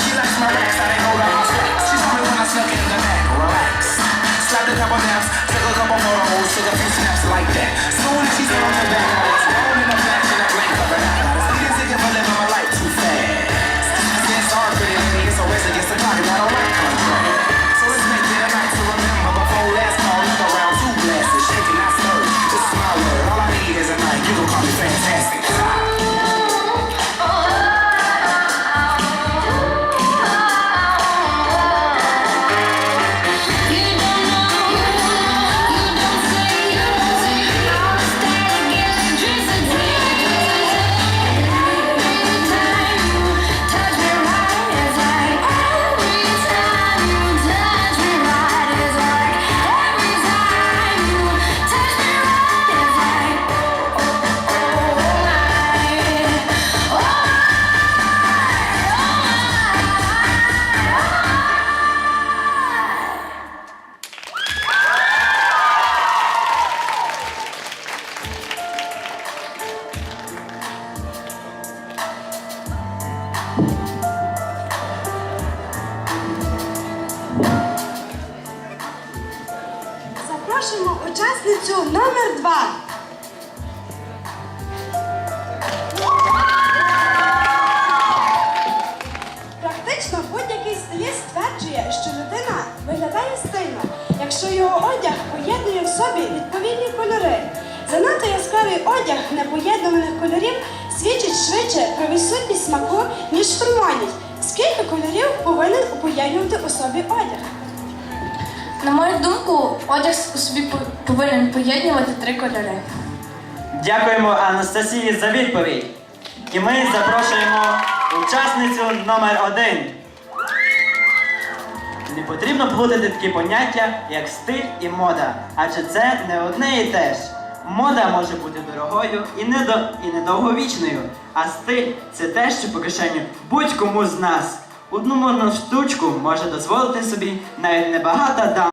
She likes my racks, I ain't hold her off flex. She's only when I snuck in the back, relax. Slapped a couple naps, took a couple photos, took a few snaps like that. Soon as she's on her back, Запрошуємо учасницю номер два. Практично будь-який стиліст стверджує, що людина виглядає стильно, якщо його одяг поєднує в собі відповідні кольори. Занадто яскравий одяг непоєднуваних кольорів свідчить швидше про відсутність смаку, ніж формальність. Скільки кольорів повинен поєднувати у собі одяг? На мою думку, одяг собі по- повинен поєднувати три кольори. Дякуємо Анастасії за відповідь. І ми запрошуємо учасницю номер один. Не потрібно плутати такі поняття, як стиль і мода, адже це не одне і те ж. Мода може бути дорогою і, недо... і недовговічною, а стиль це те, що по кишеню будь-кому з нас. Одну модну штучку може дозволити собі навіть небагата дама.